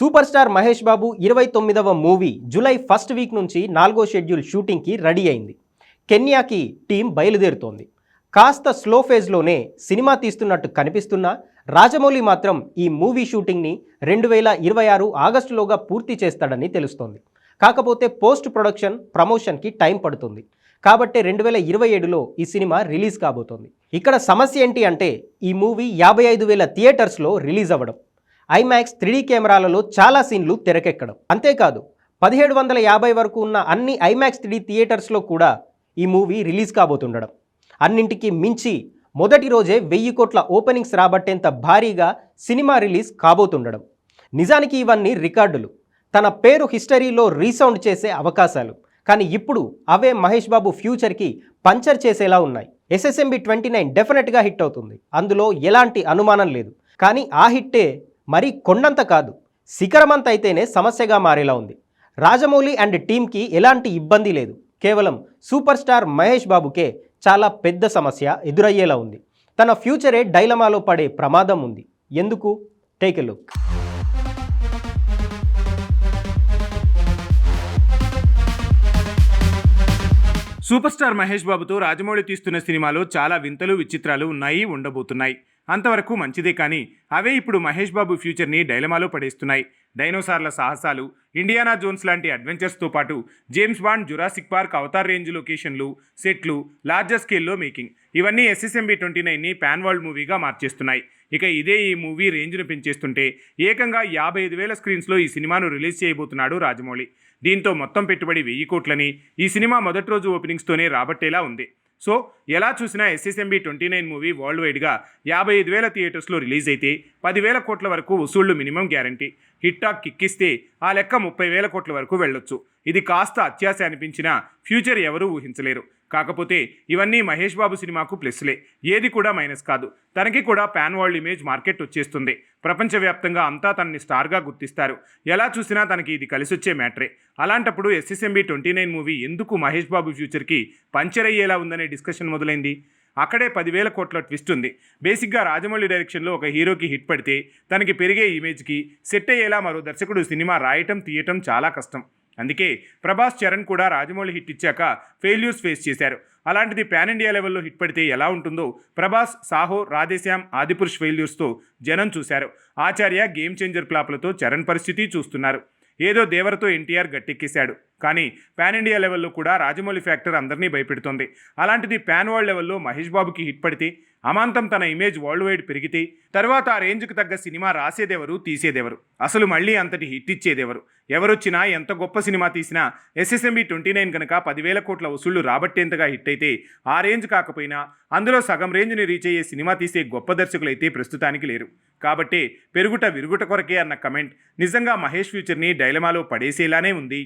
Super star Mahesh Babu ఇరవై తొమ్మిదవ movie July first week నుంచి నాలుగో షెడ్యూల్ షూటింగ్కి రెడీ అయింది. కెన్యాకి టీం బయలుదేరుతోంది. కాస్త స్లో ఫేజ్లోనే సినిమా తీస్తున్నట్టు కనిపిస్తున్నా రాజమౌళి మాత్రం ఈ మూవీ షూటింగ్ని రెండు వేల ఇరవై ఆరు ఆగస్టులోగా పూర్తి చేస్తాడని తెలుస్తోంది. కాకపోతే పోస్ట్ ప్రొడక్షన్ ప్రమోషన్కి టైం పడుతుంది. కాబట్టి రెండు వేల ఇరవై ఏడులో ఈ సినిమా రిలీజ్ కాబోతోంది. ఇక్కడ సమస్య ఏంటి అంటే ఈ మూవీ యాభై ఐదు వేల థియేటర్స్లో రిలీజ్ అవ్వడం. ఐమాక్స్ త్రీడీ కెమెరాలలో చాలా సీన్లు తెరకెక్కడం. అంతేకాదు పదిహేడు వందల యాభై వరకు ఉన్న అన్ని ఐమాక్స్ త్రీడీ థియేటర్స్లో కూడా ఈ మూవీ రిలీజ్ కాబోతుండడం. అన్నింటికి మించి మొదటి రోజే వెయ్యి కోట్ల ఓపెనింగ్స్ రాబట్టేంత భారీగా సినిమా రిలీజ్ కాబోతుండడం. నిజానికి ఇవన్నీ రికార్డులు. తన పేరు హిస్టరీలో రీసౌండ్ చేసే అవకాశాలు. కానీ ఇప్పుడు అవే మహేష్ బాబు ఫ్యూచర్కి పంచర్ చేసేలా ఉన్నాయి. ఎస్ఎస్ఎంబి ట్వంటీ నైన్ డెఫినెట్గా హిట్ అవుతుంది. అందులో ఎలాంటి అనుమానం లేదు. కానీ ఆ హిట్టే మరి కొండంత కాదు శిఖరమంత అయితేనే సమస్యగా మారేలా ఉంది. రాజమౌళి అండ్ టీంకి ఎలాంటి ఇబ్బంది లేదు. కేవలం సూపర్ స్టార్ మహేష్ బాబుకే చాలా పెద్ద సమస్య ఎదురయ్యేలా ఉంది. తన ఫ్యూచరే డైలమాలో పడే ప్రమాదం ఉంది. ఎందుకు? Take a look super star Mahesh బాబుతో రాజమౌళి తీస్తున్న సినిమాలో చాలా వింతలు విచిత్రాలు ఉన్నాయి ఉండబోతున్నాయి. అంతవరకు మంచిదే కానీ అవే ఇప్పుడు మహేష్ బాబు ఫ్యూచర్ని డైలమాలో పడేస్తున్నాయి. డైనోసార్ల సాహసాలు ఇండియానా జోన్స్ లాంటి అడ్వెంచర్స్తో పాటు James Bond Jurassic Park Avatar range లొకేషన్లు సెట్లు లార్జర్ స్కేల్లో మేకింగ్. ఇవన్నీ ఎస్ఎస్ఎంబి ట్వంటీ నైన్ని పాన్ వరల్డ్ మూవీగా మార్చేస్తున్నాయి. ఇక ఇదే ఈ మూవీ రేంజ్ను పెంచేస్తుంటే ఏకంగా యాభై ఐదు వేల స్క్రీన్స్లో ఈ సినిమాను రిలీజ్ చేయబోతున్నాడు రాజమౌళి. దీంతో మొత్తం పెట్టుబడి వెయ్యి కోట్లని ఈ సినిమా మొదటి రోజు ఓపెనింగ్స్తోనే రాబట్టేలా ఉంది. సో ఎలా చూసినా SSMB twenty nine movie world వైడ్గా యాభై ఐదు వేల థియేటర్స్లో రిలీజ్ అయితే పదివేల కోట్ల వరకు వసూళ్ళు మినిమం గ్యారంటీ హిట్ టాక్ కిక్కిస్తే ఆ లెక్క ముప్పై వేల కోట్ల వరకు వెళ్ళొచ్చు. ఇది కాస్త అత్యాశ అనిపించినా ఫ్యూచర్ ఎవరూ ఊహించలేరు. కాకపోతే ఇవన్నీ మహేష్ బాబు సినిమాకు ప్లస్లే. ఏది కూడా మైనస్ కాదు. తనకి కూడా పాన్ వరల్డ్ ఇమేజ్ మార్కెట్ వచ్చేస్తుంది. ప్రపంచవ్యాప్తంగా అంతా తనని స్టార్గా గుర్తిస్తారు. ఎలా చూసినా తనకి ఇది కలిసొచ్చే మ్యాటరే. అలాంటప్పుడు ఎస్ఎస్ఎంబి ట్వంటీ నైన్ మూవీ ఎందుకు మహేష్ బాబు ఫ్యూచర్కి పంచర్ అయ్యేలా ఉందనే డిస్కషన్ మొదలైంది. అక్కడే పదివేల కోట్ల ట్విస్ట్ ఉంది. బేసిక్గా రాజమౌళి డైరెక్షన్లో ఒక హీరోకి హిట్ పడితే తనకి పెరిగే ఇమేజ్కి సెట్ అయ్యేలా మరో దర్శకుడు సినిమా రాయటం తీయటం చాలా కష్టం. అందుకే ప్రభాస్ చరణ్ కూడా రాజమౌళి హిట్ ఇచ్చాక ఫెయిల్యూర్స్ ఫేస్ చేశారు. అలాంటిది పాన్ ఇండియా లెవెల్లో హిట్ పడితే ఎలా ఉంటుందో ప్రభాస్ సాహో రాధేశ్యామ్ ఆదిపురుష్ ఫెయిల్యూర్స్తో జనం చూశారు. ఆచార్య గేమ్ చేంజర్ ఫ్లాప్లతో చరణ్ పరిస్థితి చూస్తున్నారు. ఏదో దేవరతో ఎన్టీఆర్ గట్టెక్కేశాడు. కానీ పాన్ ఇండియా లెవెల్లో కూడా రాజమౌళి ఫ్యాక్టర్ అందరినీ భయపెడుతుంది. అలాంటిది పాన్ వరల్డ్ లెవెల్లో మహేష్ బాబుకి హిట్ పడితే అమాంతం తన ఇమేజ్ వరల్డ్ వైడ్ పెరిగితే తర్వాత ఆ రేంజ్కి తగ్గ సినిమా రాసేదెవరు తీసేదెవరు? అసలు మళ్ళీ అంతటి హిట్ ఇచ్చేదెవరు? ఎవరొచ్చినా ఎంత గొప్ప సినిమా తీసినా ఎస్ఎస్ఎంబి ట్వంటీ నైన్ కనుక పదివేల కోట్ల వసూళ్ళు రాబట్టేంతగా హిట్ అయితే ఆ రేంజ్ కాకపోయినా అందులో సగం రేంజ్ని రీచ్ అయ్యే సినిమా తీసే గొప్ప దర్శకులైతే ప్రస్తుతానికి లేరు. కాబట్టి పెరుగుట విరుగుట కొరకే అన్న కమెంట్ నిజంగా మహేష్ ఫ్యూచర్ని డైలమాలో పడేసేలానే ఉంది.